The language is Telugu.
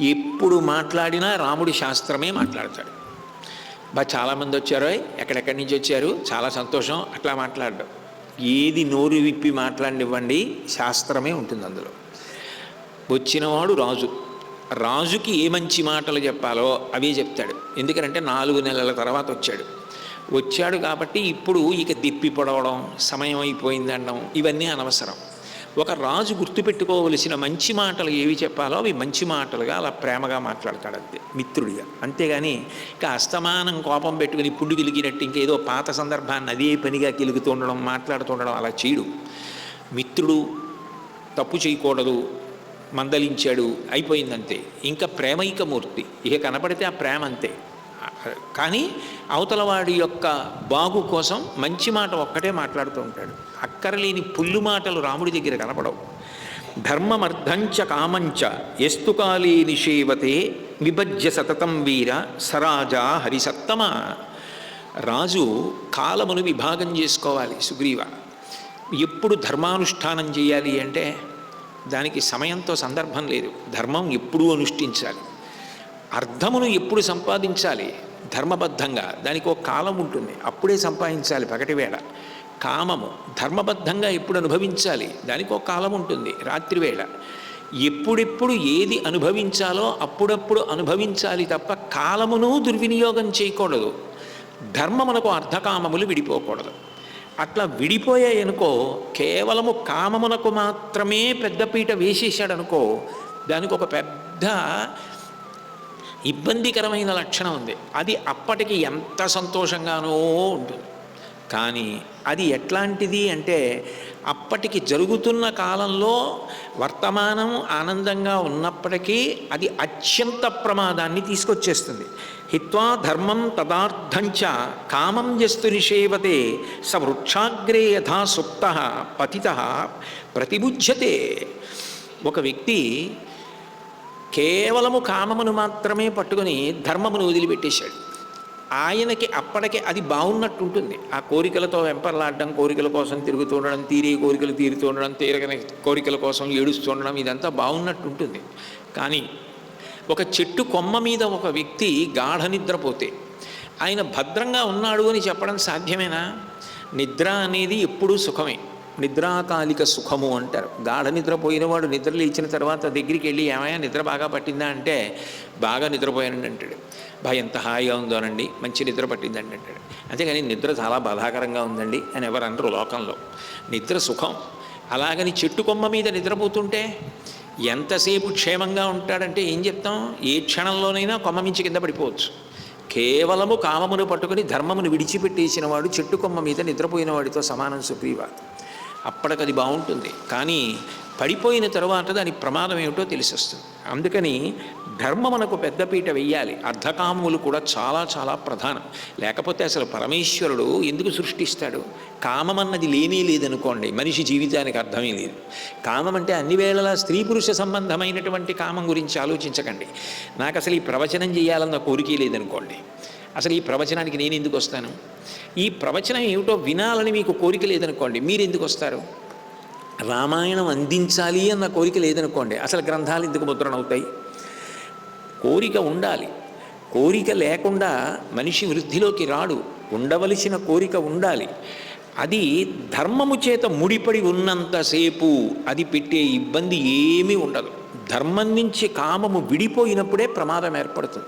ఎప్పుడు మాట్లాడినా రాముడి శాస్త్రమే మాట్లాడతాడు. బా చాలామంది వచ్చారో ఎక్కడెక్కడి నుంచి వచ్చారు? చాలా సంతోషం అట్లా మాట్లాడడం. ఏది నోరు విప్పి మాట్లాడినివ్వండి శాస్త్రమే ఉంటుంది అందులో. వచ్చినవాడు రాజు. రాజుకి ఏ మంచి మాటలు చెప్పాలో అవే చెప్తాడు. ఎందుకంటే నాలుగు నెలల తర్వాత వచ్చాడు. వచ్చాడు కాబట్టి ఇప్పుడు ఇక దిప్పి పొడవడం సమయం అయిపోయిందనడం ఇవన్నీ అనవసరం. ఒక రాజు గుర్తుపెట్టుకోవలసిన మంచి మాటలు ఏవి చెప్పాలో అవి మంచి మాటలుగా అలా ప్రేమగా మాట్లాడతాడు అంతే మిత్రుడిగా అంతేగాని ఇక అస్తమానం కోపం పెట్టుకుని పుండు గిలిగినట్టు ఇంకేదో పాత సందర్భాన్ని అదే పనిగా కిలుగుతూ ఉండడం మాట్లాడుతుండడం అలా చేయడు. మిత్రుడు తప్పు చేయకూడదు మందలించాడు అయిపోయిందంతే. ఇంకా ప్రేమైకమూర్తి. ఇక కనపడితే ఆ ప్రేమ అంతే. కానీ అవతలవాడి యొక్క బాగు కోసం మంచి మాట ఒక్కటే మాట్లాడుతూ ఉంటాడు. అక్కరలేని పుల్లు మాటలు రాముడి దగ్గర కనపడవు. ధర్మమర్థంచ కామంచ ఎస్తుకాలే నిషేవతే విభజ్య సతతం వీర సరాజా హరిసత్తమ రాజు కాలమును విభాగం చేసుకోవాలి సుగ్రీవ. ఎప్పుడు ధర్మానుష్ఠానం చేయాలి అంటే దానికి సమయంతో సందర్భం లేదు. ధర్మం ఎప్పుడూ అనుష్ఠించాలి. అర్థమును ఎప్పుడు సంపాదించాలి? ధర్మబద్ధంగా. దానికి ఒక కాలం ఉంటుంది. అప్పుడే సంపాదించాలి పగటివేళ కామము ధర్మబద్ధంగా ఎప్పుడు అనుభవించాలి? దానికి ఒక కాలం ఉంటుంది. రాత్రివేళ ఎప్పుడెప్పుడు ఏది అనుభవించాలో అప్పుడప్పుడు అనుభవించాలి తప్ప కాలమును దుర్వినియోగం చేయకూడదు. ధర్మమునకు అర్ధకామములు విడిపోకూడదు. అట్లా విడిపోయాయనుకో కేవలము కామమునకు మాత్రమే పెద్దపీట వేసేసాడనుకో దానికి ఒక పెద్ద ఇబ్బందికరమైన లక్షణం ఉంది. అది అప్పటికి ఎంత సంతోషంగానో ఉంటుంది. కానీ అది ఎట్లాంటిది అంటే అప్పటికి జరుగుతున్న కాలంలో వర్తమానం ఆనందంగా ఉన్నప్పటికీ అది అత్యంత ప్రమాదాన్ని తీసుకొచ్చేస్తుంది. హిత్వా ధర్మం తదార్థంచ కామం జస్తు నిషేవతే స వృక్షాగ్రే యథా సుప్త పతిత ప్రతిబుజ్యతే ఒక వ్యక్తి కేవలము కామమును మాత్రమే పట్టుకుని ధర్మమును వదిలిపెట్టేశాడు. ఆయనకి అప్పటికే అది బాగున్నట్టు ఉంటుంది ఆ కోరికలతో వెంపర్లాడడం కోరికల కోసం తిరుగుతూ ఉండడం తీరే కోరికలు తీరుతూ ఉండడం తీరగని కోరికల కోసం ఏడుస్తూ ఉండడం ఇదంతా బాగున్నట్టు ఉంటుంది కానీ ఒక చెట్టు కొమ్మ మీద ఒక వ్యక్తి గాఢ నిద్రపోతే ఆయన భద్రంగా ఉన్నాడు అని చెప్పడం సాధ్యమేనా? నిద్ర అనేది ఎప్పుడూ సుఖమే. నిద్రాకాలిక సుఖము అంటారు. గాఢ నిద్రపోయినవాడు నిద్ర లేచిన తర్వాత దగ్గరికి వెళ్ళి ఏమైనా నిద్ర బాగా పట్టిందా? అంటే బాగా నిద్రపోయానండి అంటాడు. బా ఎంత హాయిగా ఉందోనండి మంచి నిద్ర పట్టిందండి అంటాడు. అంతేగాని నిద్ర చాలా బాధాకరంగా ఉందండి అని ఎవరు అనరు లోకంలో. నిద్ర సుఖం. అలాగని చెట్టు కొమ్మ మీద నిద్రపోతుంటే ఎంతసేపు క్షేమంగా ఉంటాడంటే ఏం చెప్తాం? ఏ క్షణంలోనైనా కొమ్మ మించి కింద పడిపోవచ్చు. కేవలము కామమును పట్టుకుని ధర్మమును విడిచిపెట్టేసిన వాడు చెట్టు కొమ్మ మీద నిద్రపోయిన వాడితో సమానం సుగ్రీవ అప్పటికది బాగుంటుంది. కానీ పడిపోయిన తర్వాత దాని ప్రమాదం ఏమిటో తెలిసొస్తుంది. అందుకని ధర్మం మనకు పెద్దపీట వెయ్యాలి. అర్ధకామములు కూడా చాలా చాలా ప్రధానం. లేకపోతే అసలు పరమేశ్వరుడు ఎందుకు సృష్టిస్తాడు? కామం అన్నది లేనే లేదనుకోండి మనిషి జీవితానికి అర్థమే లేదు. కామం అంటే అన్ని వేళలా స్త్రీ పురుష సంబంధమైనటువంటి కామం గురించి ఆలోచించకండి. నాకు అసలు ఈ ప్రవచనం చేయాలన్న కోరికే లేదనుకోండి. అసలు ఈ ప్రవచనానికి నేను ఎందుకు వస్తాను? ఈ ప్రవచనం ఏమిటో వినాలని మీకు కోరిక లేదనుకోండి మీరు ఎందుకు వస్తారు? రామాయణం అందించాలి అన్న కోరిక లేదనుకోండి అసలు గ్రంథాలు ఎందుకు ముద్రణవుతాయి కోరిక ఉండాలి. కోరిక లేకుండా మనిషి వృద్ధిలోకి రాడు. ఉండవలసిన కోరిక ఉండాలి. అది ధర్మము చేత ముడిపడి ఉన్నంతసేపు అది పెట్టే ఇబ్బంది ఏమీ ఉండదు. ధర్మం నుంచి కామము విడిపోయినప్పుడే ప్రమాదం ఏర్పడుతుంది.